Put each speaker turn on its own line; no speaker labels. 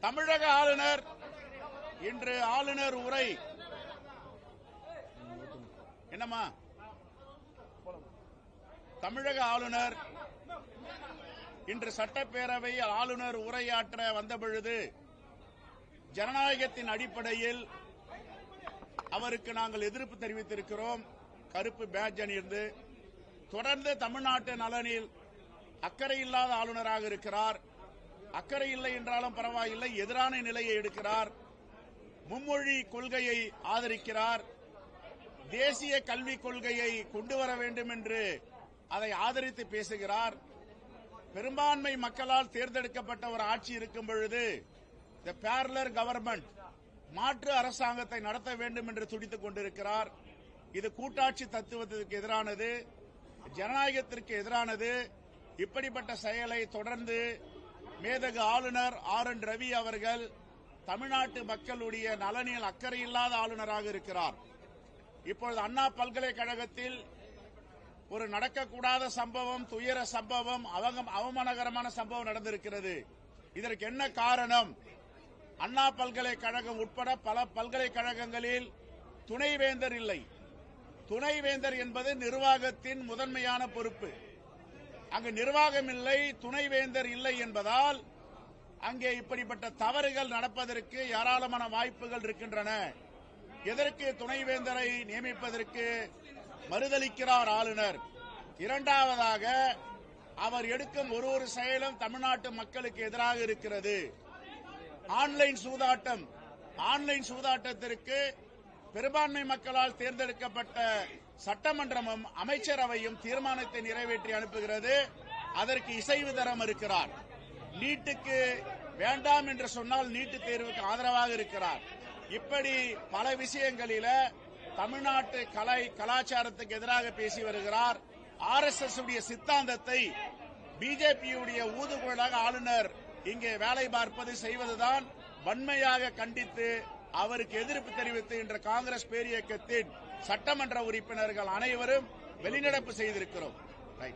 தமிழக ஆளுநர். இன்று ஆளுநர் உரை. என்னம்மா? தமிழக ஆளுநர். இன்று சட்டப்பேரவையில் ஆளுநர் உரையாற்ற வந்தபொழுது ஜனநாயகத்தின் அடிப்படையில் அவருக்கு நாங்கள் எதிர்ப்பு தெரிவித்திருக்கிறோம். கருப்பு பேட்ஜ் அணிந்து. தொடர்ந்து தமிழ்நாட்டு நலனில் அக்கறை இல்லாத ஆளுநராக இருக்கிறார். அக்கறை இல்லை என்றாலும் பரவாயில்லை. எதிரான நிலையை எடுக்கிறார். மும்மொழி கொள்கையை ஆதரிக்கிறார். தேசிய கல்விக் கொள்கையை கொண்டு வர வேண்டும் என்று அதை ஆதரித்து பேசுகிறார். பெரும்பான்மை மக்களால் தேர்ந்தெடுக்கப்பட்ட ஒரு ஆட்சி இருக்கும் பொழுது த பேரலர் கவர்மெண்ட் மாற்று அரசாங்கத்தை நடத்த வேண்டும் என்று துடித்துக் கொண்டிருக்கிறார். இது கூட்டாட்சி தத்துவத்திற்கு எதிரானது ஜனநாயகத்திற்கு எதிரானது. இப்படிப்பட்ட செயலை தொடர்ந்து மேதகு ஆளுநர் ஆர் என் ரவி அவர்கள் தமிழ்நாட்டு மக்களுடைய நலனில் அக்கறை இல்லாத ஆளுநராக இருக்கிறார். இப்பொழுது அண்ணா பல்கலைக்கழகத்தில் ஒரு நடக்கக்கூடாத சம்பவம் துயர சம்பவம் அவகம்- அவமானகரமான சம்பவம் நடந்திருக்கிறது. இதற்கு என்ன காரணம்? அண்ணா பல்கலைக்கழகம் உட்பட பல பல்கலைக்கழகங்களில் துணைவேந்தர் இல்லை. துணைவேந்தர் என்பது நிர்வாகத்தின் முதன்மையான பொறுப்பு. அங்கு நிர்வாகம் இல்லை துணைவேந்தர் இல்லை என்பதால் அங்கே இப்படிப்பட்ட தவறுகள் நடப்பதற்கு ஏராளமான வாய்ப்புகள் இருக்கின்றன. எதற்கு துணைவேந்தரை நியமிப்பதற்கு மறுதளிக்கிறார் ஆளுநர்? இரண்டாவதாக அவர் எடுக்கும் ஒரு ஒரு செயலும் தமிழ்நாட்டு மக்களுக்கு எதிராக இருக்கிறது. ஆன்லைன் சூதாட்டம். ஆன்லைன் சூதாட்டத்திற்கு பெரும்பான்மை மக்களால் தேர்ந்தெடுக்கப்பட்ட சட்டமன்றமும் அமைச்சரவையும் தீர்மானத்தை நிறைவேற்றி அனுப்புகிறது. அதற்கு இசைவு தர மறுக்கிறார் நீட்டுக்கு வேண்டாம் என்று சொன்னால் நீட்டு தேர்வுக்கு ஆதரவாக இருக்கிறார். இப்படி பல விஷயங்களில தமிழ்நாட்டு கலை கலாச்சாரத்துக்கு எதிராக பேசி வருகிறார். ஆர் எஸ் எஸ் உடைய சித்தாந்தத்தை பிஜேபியுடைய ஊதுகுழலாக ஆளுநர் இங்கே வேலை பார்ப்பது செய்வதுதான் வன்மையாக கண்டித்து அவருக்கு எதிர்ப்பு தெரிவித்து இன்று காங்கிரஸ் பேரியக்கத்தின் சட்டமன்ற உறுப்பினர்கள் அனைவரும் வெளிநடப்பு செய்திருக்கிறோம்.